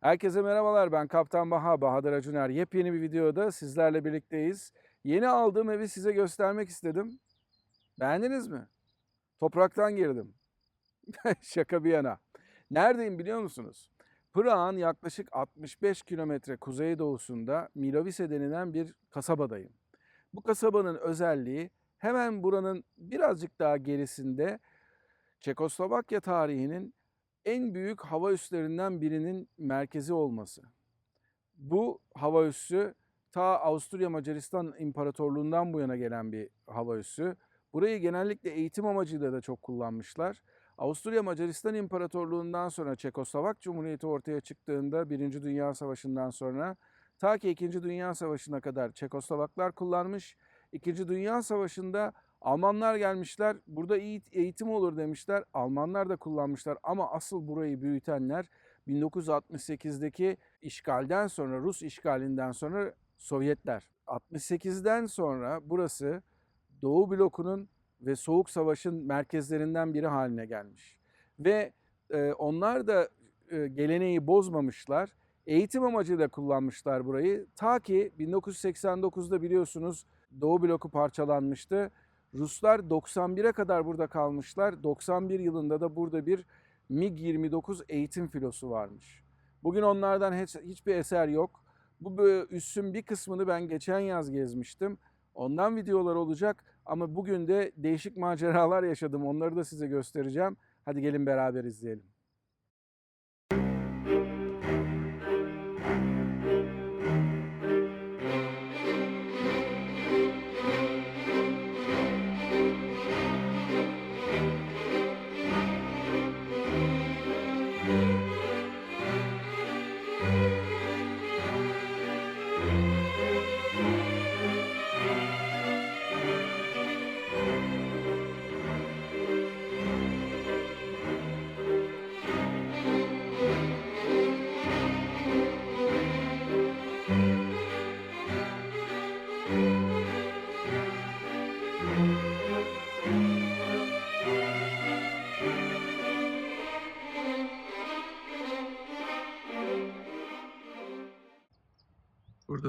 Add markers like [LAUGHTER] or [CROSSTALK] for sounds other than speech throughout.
Herkese merhabalar ben Kaptan Baha, Bahadır Acuner. Yepyeni bir videoda sizlerle birlikteyiz. Yeni aldığım evi size göstermek istedim. Beğendiniz mi? Topraktan girdim. [LAUGHS] Şaka bir yana. Neredeyim biliyor musunuz? Prag'ın yaklaşık 65 kilometre kuzeydoğusunda Milovice denilen bir kasabadayım. Bu kasabanın özelliği hemen buranın birazcık daha gerisinde Çekoslovakya tarihinin en büyük hava üslerinden birinin merkezi olması. Bu hava üssü ta Avusturya Macaristan İmparatorluğundan bu yana gelen bir hava üssü. Burayı genellikle eğitim amacıyla da çok kullanmışlar. Avusturya Macaristan İmparatorluğundan sonra Çekoslovak Cumhuriyeti ortaya çıktığında Birinci Dünya Savaşı'ndan sonra ta ki İkinci Dünya Savaşı'na kadar Çekoslovaklar kullanmış. İkinci Dünya Savaşı'nda Almanlar gelmişler, burada iyi eğitim olur demişler. Almanlar da kullanmışlar ama asıl burayı büyütenler 1968'deki işgalden sonra, Rus işgalinden sonra Sovyetler. 68'den sonra burası Doğu blokunun ve Soğuk Savaş'ın merkezlerinden biri haline gelmiş. Ve e, onlar da e, geleneği bozmamışlar. Eğitim amacıyla kullanmışlar burayı. Ta ki 1989'da biliyorsunuz Doğu bloku parçalanmıştı. Ruslar 91'e kadar burada kalmışlar. 91 yılında da burada bir MiG-29 eğitim filosu varmış. Bugün onlardan hiç, hiçbir eser yok. Bu üssün bir kısmını ben geçen yaz gezmiştim. Ondan videolar olacak ama bugün de değişik maceralar yaşadım. Onları da size göstereceğim. Hadi gelin beraber izleyelim.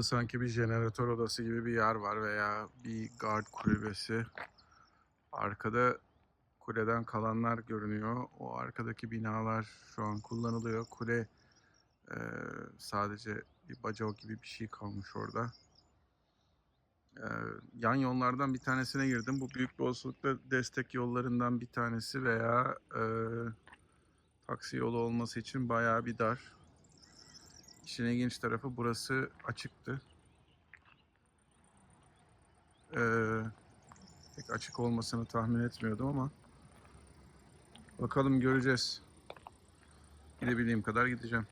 Burada sanki bir jeneratör odası gibi bir yer var veya bir guard kulübesi. Arkada kuleden kalanlar görünüyor. O arkadaki binalar şu an kullanılıyor. Kule e, sadece bir bacağı gibi bir şey kalmış orada. E, yan yollardan bir tanesine girdim. Bu büyük bir olasılıkla destek yollarından bir tanesi veya e, taksi yolu olması için bayağı bir dar. İşin ilginç tarafı burası açıktı. Ee, pek açık olmasını tahmin etmiyordum ama bakalım göreceğiz. Gidebildiğim kadar gideceğim.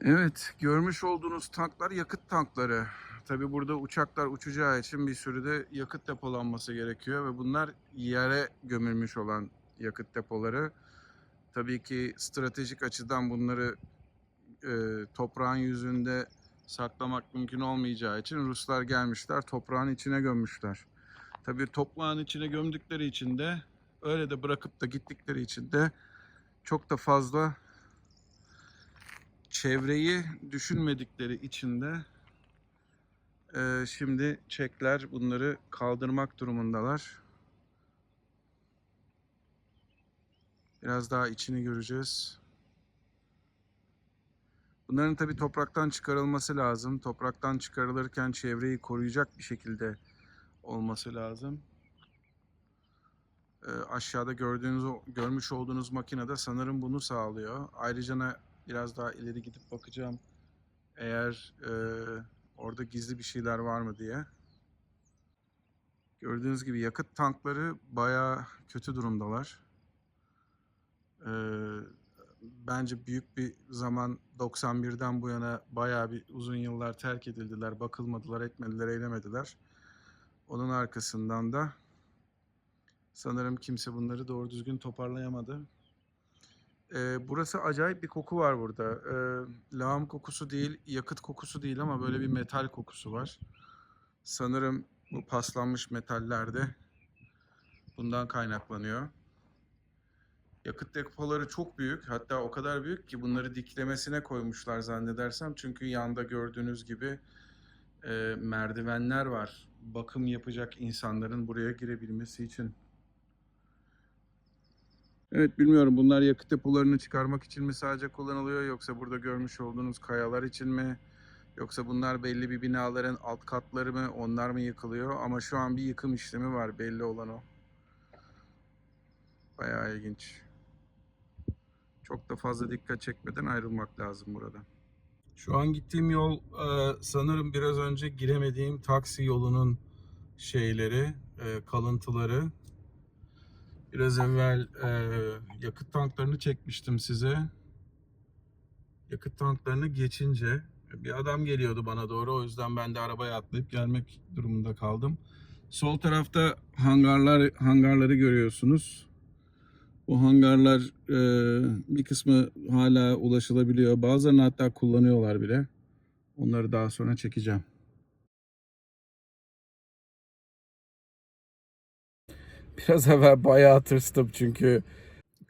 Evet, görmüş olduğunuz tanklar yakıt tankları. Tabi burada uçaklar uçacağı için bir sürü de yakıt depolanması gerekiyor ve bunlar yere gömülmüş olan yakıt depoları. Tabii ki stratejik açıdan bunları e, toprağın yüzünde saklamak mümkün olmayacağı için Ruslar gelmişler toprağın içine gömmüşler. Tabii toprağın içine gömdükleri için de öyle de bırakıp da gittikleri için de çok da fazla çevreyi düşünmedikleri için de e, şimdi Çekler bunları kaldırmak durumundalar. Biraz daha içini göreceğiz. Bunların tabii topraktan çıkarılması lazım. Topraktan çıkarılırken çevreyi koruyacak bir şekilde olması lazım. Ee, aşağıda gördüğünüz, görmüş olduğunuz makinede sanırım bunu sağlıyor. Ayrıca biraz daha ileri gidip bakacağım eğer e, orada gizli bir şeyler var mı diye. Gördüğünüz gibi yakıt tankları bayağı kötü durumdalar. Ee, bence büyük bir zaman 91'den bu yana bayağı bir uzun yıllar terk edildiler, bakılmadılar, etmediler, eylemediler. Onun arkasından da sanırım kimse bunları doğru düzgün toparlayamadı. Ee, burası acayip bir koku var burada. Ee, lağım kokusu değil, yakıt kokusu değil ama böyle bir metal kokusu var. Sanırım bu paslanmış metallerde bundan kaynaklanıyor. Yakıt depoları çok büyük. Hatta o kadar büyük ki bunları diklemesine koymuşlar zannedersem. Çünkü yanda gördüğünüz gibi e, merdivenler var. Bakım yapacak insanların buraya girebilmesi için. Evet bilmiyorum bunlar yakıt depolarını çıkarmak için mi sadece kullanılıyor yoksa burada görmüş olduğunuz kayalar için mi? Yoksa bunlar belli bir binaların alt katları mı onlar mı yıkılıyor? Ama şu an bir yıkım işlemi var belli olan o. Bayağı ilginç. Çok da fazla dikkat çekmeden ayrılmak lazım burada. Şu an gittiğim yol e, sanırım biraz önce giremediğim taksi yolunun şeyleri, e, kalıntıları. Biraz evvel e, yakıt tanklarını çekmiştim size. Yakıt tanklarını geçince bir adam geliyordu bana doğru. O yüzden ben de arabaya atlayıp gelmek durumunda kaldım. Sol tarafta hangarlar hangarları görüyorsunuz. Bu hangarlar e, bir kısmı hala ulaşılabiliyor. Bazılarını hatta kullanıyorlar bile. Onları daha sonra çekeceğim. Biraz evvel bayağı tırstım çünkü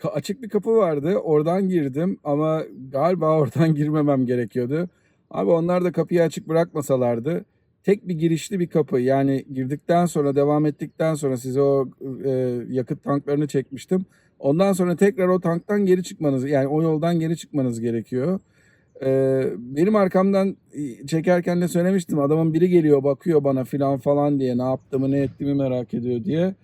açık bir kapı vardı. Oradan girdim ama galiba oradan [LAUGHS] girmemem gerekiyordu. Abi onlar da kapıyı açık bırakmasalardı tek bir girişli bir kapı. Yani girdikten sonra devam ettikten sonra size o e, yakıt tanklarını çekmiştim. Ondan sonra tekrar o tanktan geri çıkmanız yani o yoldan geri çıkmanız gerekiyor. Ee, benim arkamdan e, çekerken de söylemiştim adamın biri geliyor bakıyor bana filan falan diye ne yaptığımı ne ettiğimi merak ediyor diye.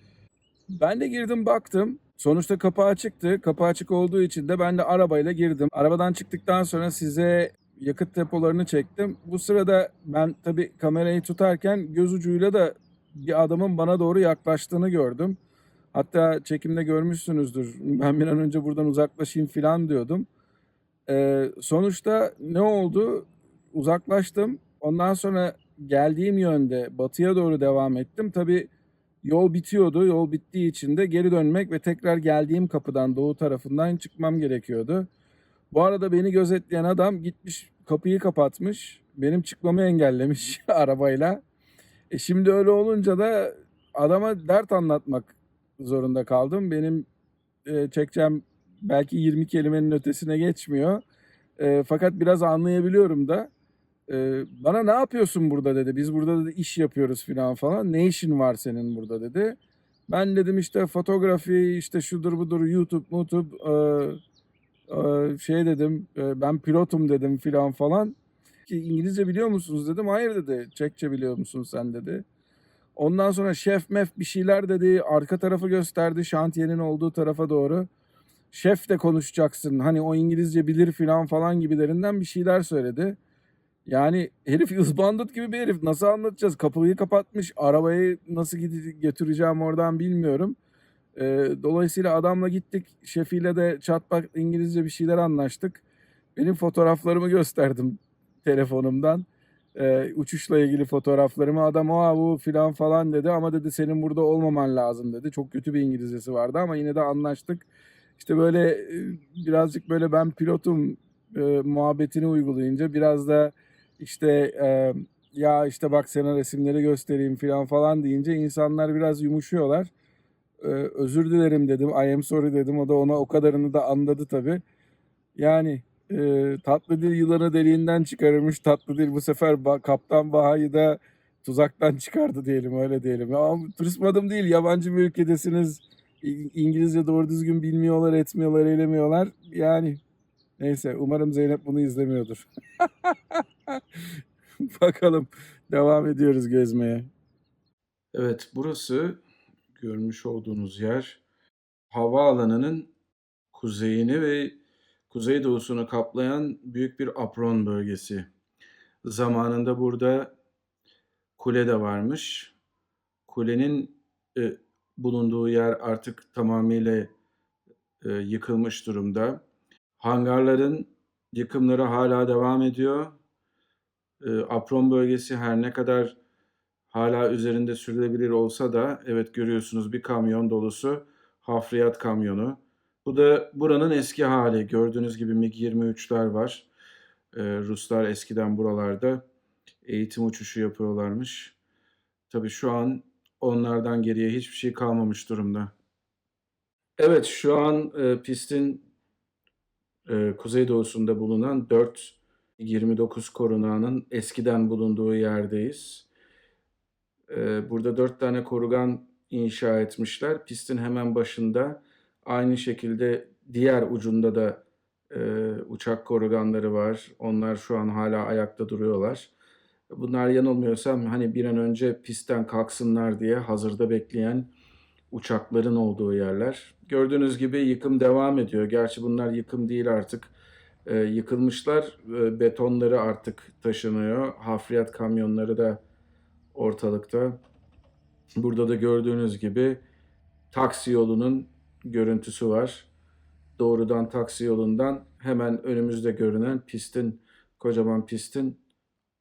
Ben de girdim baktım. Sonuçta kapı açıktı. Kapı açık olduğu için de ben de arabayla girdim. Arabadan çıktıktan sonra size yakıt depolarını çektim. Bu sırada ben tabii kamerayı tutarken göz ucuyla da bir adamın bana doğru yaklaştığını gördüm. Hatta çekimde görmüşsünüzdür. Ben bir an önce buradan uzaklaşayım falan diyordum. Ee, sonuçta ne oldu? Uzaklaştım. Ondan sonra geldiğim yönde batıya doğru devam ettim. Tabii yol bitiyordu. Yol bittiği için de geri dönmek ve tekrar geldiğim kapıdan doğu tarafından çıkmam gerekiyordu. Bu arada beni gözetleyen adam gitmiş kapıyı kapatmış. Benim çıkmamı engellemiş [LAUGHS] arabayla. E şimdi öyle olunca da adama dert anlatmak zorunda kaldım. Benim e, çekeceğim belki 20 kelimenin ötesine geçmiyor. E, fakat biraz anlayabiliyorum da. E, bana ne yapıyorsun burada dedi. Biz burada dedi, iş yapıyoruz falan falan. Ne işin var senin burada dedi. Ben dedim işte fotoğrafi işte şudur budur YouTube YouTube e, e, şey dedim e, ben pilotum dedim filan falan. Ki İngilizce biliyor musunuz dedim. Hayır dedi. Çekçe biliyor musun sen dedi. Ondan sonra şef mef bir şeyler dedi. Arka tarafı gösterdi şantiyenin olduğu tarafa doğru. Şef de konuşacaksın. Hani o İngilizce bilir filan falan gibilerinden bir şeyler söyledi. Yani herif [LAUGHS] ızbandut gibi bir herif. Nasıl anlatacağız? Kapıyı kapatmış. Arabayı nasıl götüreceğim oradan bilmiyorum. Ee, dolayısıyla adamla gittik. Şefiyle de çatpak İngilizce bir şeyler anlaştık. Benim fotoğraflarımı gösterdim telefonumdan. Ee, uçuşla ilgili fotoğraflarımı. Adam o bu filan falan dedi ama dedi senin burada olmaman lazım dedi. Çok kötü bir İngilizcesi vardı ama yine de anlaştık. İşte böyle e, birazcık böyle ben pilotum e, muhabbetini uygulayınca biraz da işte e, ya işte bak sana resimleri göstereyim filan falan deyince insanlar biraz yumuşuyorlar. Ee, özür dilerim dedim. I am sorry dedim. O da ona o kadarını da anladı tabii. Yani e, tatlı dil yılanı deliğinden çıkarırmış. Tatlı dil bu sefer ba- Kaptan Baha'yı da tuzaktan çıkardı diyelim öyle diyelim. Ama tırısmadım değil. Yabancı bir ülkedesiniz. İngilizce doğru düzgün bilmiyorlar, etmiyorlar, eylemiyorlar. Yani neyse umarım Zeynep bunu izlemiyordur. [LAUGHS] Bakalım devam ediyoruz gezmeye. Evet burası görmüş olduğunuz yer havaalanının kuzeyini ve kuzeydoğusunu kaplayan büyük bir apron bölgesi. Zamanında burada kule de varmış. Kulenin e, bulunduğu yer artık tamamıyla e, yıkılmış durumda. Hangarların yıkımları hala devam ediyor. E, apron bölgesi her ne kadar hala üzerinde sürülebilir olsa da evet görüyorsunuz bir kamyon dolusu hafriyat kamyonu. Bu da buranın eski hali. Gördüğünüz gibi MiG-23'ler var. Ee, Ruslar eskiden buralarda eğitim uçuşu yapıyorlarmış. Tabii şu an onlardan geriye hiçbir şey kalmamış durumda. Evet, şu an e, pistin e, kuzeydoğusunda bulunan 429 korunağının eskiden bulunduğu yerdeyiz. E, burada dört tane korugan inşa etmişler. Pistin hemen başında aynı şekilde diğer ucunda da e, uçak koruganları var. Onlar şu an hala ayakta duruyorlar. Bunlar yanılmıyorsam hani bir an önce pistten kalksınlar diye hazırda bekleyen uçakların olduğu yerler. Gördüğünüz gibi yıkım devam ediyor. Gerçi bunlar yıkım değil artık. Ee, yıkılmışlar. Ee, betonları artık taşınıyor. Hafriyat kamyonları da ortalıkta. Burada da gördüğünüz gibi taksi yolunun görüntüsü var. Doğrudan taksi yolundan hemen önümüzde görünen pistin, kocaman pistin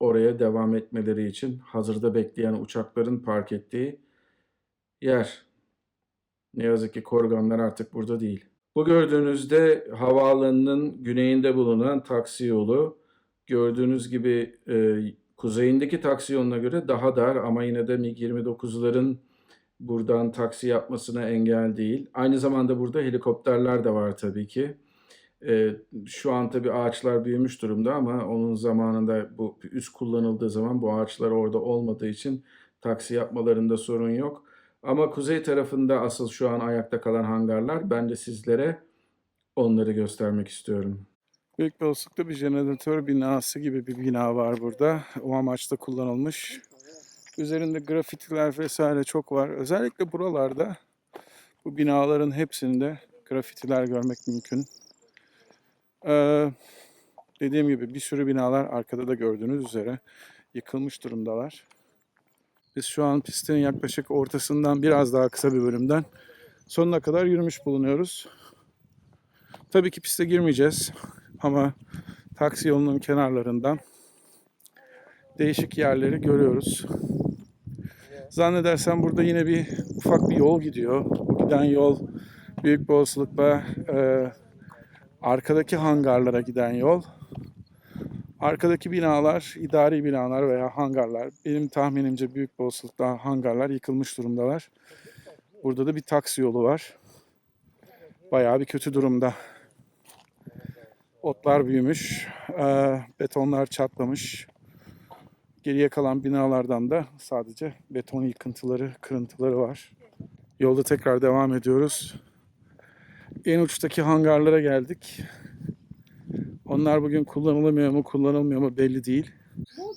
oraya devam etmeleri için hazırda bekleyen uçakların park ettiği yer. Ne yazık ki korganlar artık burada değil. Bu gördüğünüzde havaalanının güneyinde bulunan taksi yolu. Gördüğünüz gibi e, kuzeyindeki taksi yoluna göre daha dar ama yine de MiG-29'ların buradan taksi yapmasına engel değil. Aynı zamanda burada helikopterler de var tabii ki. E, şu an tabii ağaçlar büyümüş durumda ama onun zamanında bu üst kullanıldığı zaman bu ağaçlar orada olmadığı için taksi yapmalarında sorun yok. Ama kuzey tarafında asıl şu an ayakta kalan hangarlar. Ben de sizlere onları göstermek istiyorum. Büyük bir bir jeneratör binası gibi bir bina var burada. O amaçla kullanılmış. Üzerinde grafitiler vesaire çok var. Özellikle buralarda bu binaların hepsinde grafitiler görmek mümkün. Ee, dediğim gibi bir sürü binalar arkada da gördüğünüz üzere yıkılmış durumdalar. Biz şu an pistin yaklaşık ortasından biraz daha kısa bir bölümden sonuna kadar yürümüş bulunuyoruz. Tabii ki piste girmeyeceğiz ama taksi yolunun kenarlarından değişik yerleri görüyoruz. Zannedersem burada yine bir ufak bir yol gidiyor. Bu giden yol büyük bir olasılıkla e, arkadaki hangarlara giden yol. Arkadaki binalar, idari binalar veya hangarlar. Benim tahminimce büyük bir olasılıkla hangarlar yıkılmış durumdalar. Burada da bir taksi yolu var. Bayağı bir kötü durumda. Otlar büyümüş, e, betonlar çatlamış. Geriye kalan binalardan da sadece beton yıkıntıları, kırıntıları var. Yolda tekrar devam ediyoruz. En uçtaki hangarlara geldik. Onlar bugün kullanılamıyor mu, kullanılmıyor mu belli değil.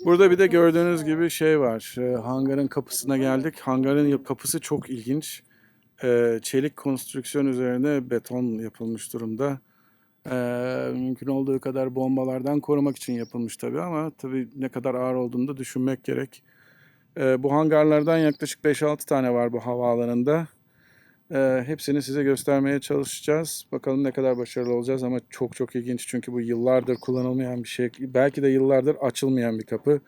Burada bir de gördüğünüz gibi şey var. E, hangarın kapısına geldik. Hangarın kapısı çok ilginç. E, çelik konstrüksiyon üzerine beton yapılmış durumda. E, mümkün olduğu kadar bombalardan korumak için yapılmış tabii ama tabii ne kadar ağır olduğunu da düşünmek gerek. E, bu hangarlardan yaklaşık 5-6 tane var bu havaalanında. E, hepsini size göstermeye çalışacağız. Bakalım ne kadar başarılı olacağız ama çok çok ilginç çünkü bu yıllardır kullanılmayan bir şey. Belki de yıllardır açılmayan bir kapı.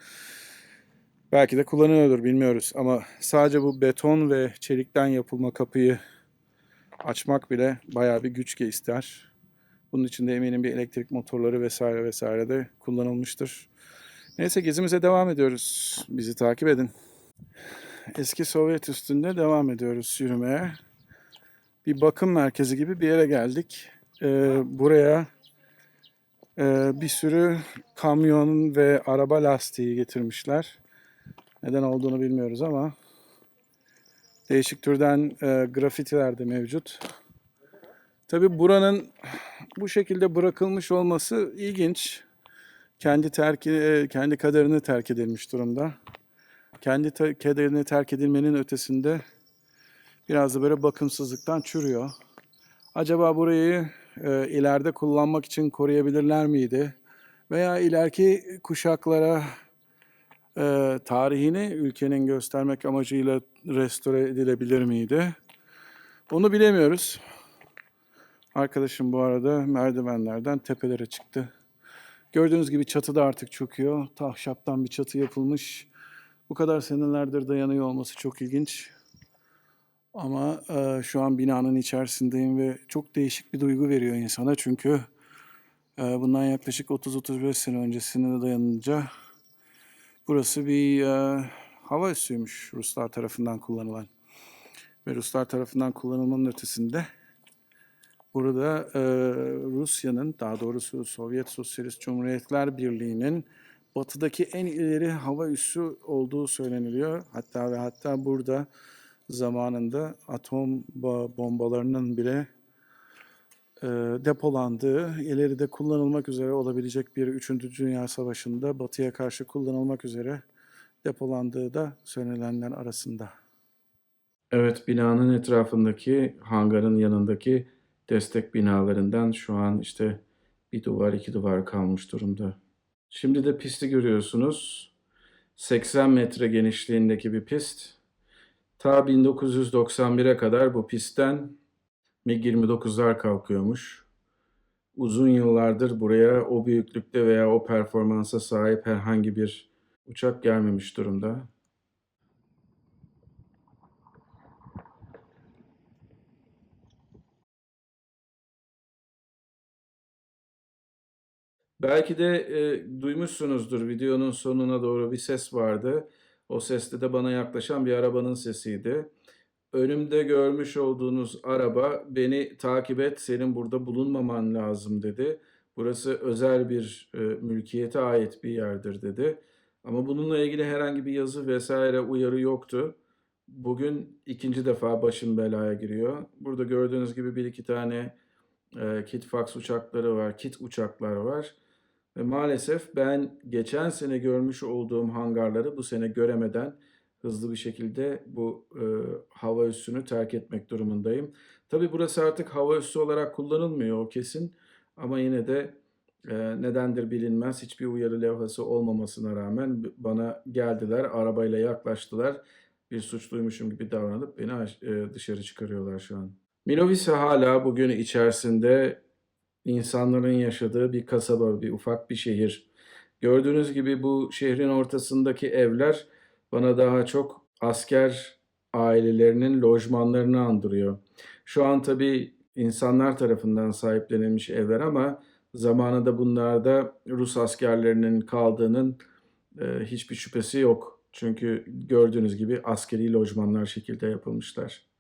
Belki de kullanılıyordur bilmiyoruz ama sadece bu beton ve çelikten yapılma kapıyı açmak bile bayağı bir güç ister. Bunun için de eminim bir elektrik motorları vesaire vesaire de kullanılmıştır. Neyse gezimize devam ediyoruz. Bizi takip edin. Eski Sovyet üstünde devam ediyoruz yürümeye. Bir bakım merkezi gibi bir yere geldik. Ee, buraya e, bir sürü kamyon ve araba lastiği getirmişler. Neden olduğunu bilmiyoruz ama değişik türden e, grafitiler de mevcut. Tabi buranın bu şekilde bırakılmış olması ilginç. Kendi terk e, kendi kaderini terk edilmiş durumda. Kendi te- kaderini terk edilmenin ötesinde biraz da böyle bakımsızlıktan çürüyor. Acaba burayı e, ileride kullanmak için koruyabilirler miydi? Veya ileriki kuşaklara e, tarihini ülkenin göstermek amacıyla restore edilebilir miydi? Onu bilemiyoruz. Arkadaşım bu arada merdivenlerden tepelere çıktı. Gördüğünüz gibi çatı da artık çöküyor. Tahşaptan bir çatı yapılmış. Bu kadar senelerdir dayanıyor olması çok ilginç. Ama e, şu an binanın içerisindeyim ve çok değişik bir duygu veriyor insana. Çünkü e, bundan yaklaşık 30-35 sene öncesine dayanınca burası bir e, hava üssüymüş Ruslar tarafından kullanılan. Ve Ruslar tarafından kullanılmanın ötesinde Burada e, Rusya'nın, daha doğrusu Sovyet Sosyalist Cumhuriyetler Birliği'nin batıdaki en ileri hava üssü olduğu söyleniliyor. Hatta ve hatta burada zamanında atom bo- bombalarının bile e, depolandığı, ileride kullanılmak üzere olabilecek bir 3. Dünya Savaşı'nda batıya karşı kullanılmak üzere depolandığı da söylenenler arasında. Evet, binanın etrafındaki, hangarın yanındaki destek binalarından şu an işte bir duvar, iki duvar kalmış durumda. Şimdi de pisti görüyorsunuz. 80 metre genişliğindeki bir pist. Ta 1991'e kadar bu pistten MiG-29'lar kalkıyormuş. Uzun yıllardır buraya o büyüklükte veya o performansa sahip herhangi bir uçak gelmemiş durumda. Belki de e, duymuşsunuzdur videonun sonuna doğru bir ses vardı. O seste de bana yaklaşan bir arabanın sesiydi. Önümde görmüş olduğunuz araba beni takip et, senin burada bulunmaman lazım dedi. Burası özel bir e, mülkiyete ait bir yerdir dedi. Ama bununla ilgili herhangi bir yazı vesaire uyarı yoktu. Bugün ikinci defa başım belaya giriyor. Burada gördüğünüz gibi bir iki tane e, Kitfax uçakları var, kit uçaklar var. Ve maalesef ben geçen sene görmüş olduğum hangarları bu sene göremeden hızlı bir şekilde bu e, hava üssünü terk etmek durumundayım. Tabii burası artık hava üssü olarak kullanılmıyor o kesin. Ama yine de e, nedendir bilinmez hiçbir uyarı levhası olmamasına rağmen bana geldiler, arabayla yaklaştılar. Bir suçluymuşum gibi davranıp beni e, dışarı çıkarıyorlar şu an. Minovice hala bugün içerisinde insanların yaşadığı bir kasaba, bir ufak bir şehir. Gördüğünüz gibi bu şehrin ortasındaki evler bana daha çok asker ailelerinin lojmanlarını andırıyor. Şu an tabii insanlar tarafından sahiplenilmiş evler ama zamanında bunlarda Rus askerlerinin kaldığının e, hiçbir şüphesi yok. Çünkü gördüğünüz gibi askeri lojmanlar şekilde yapılmışlar.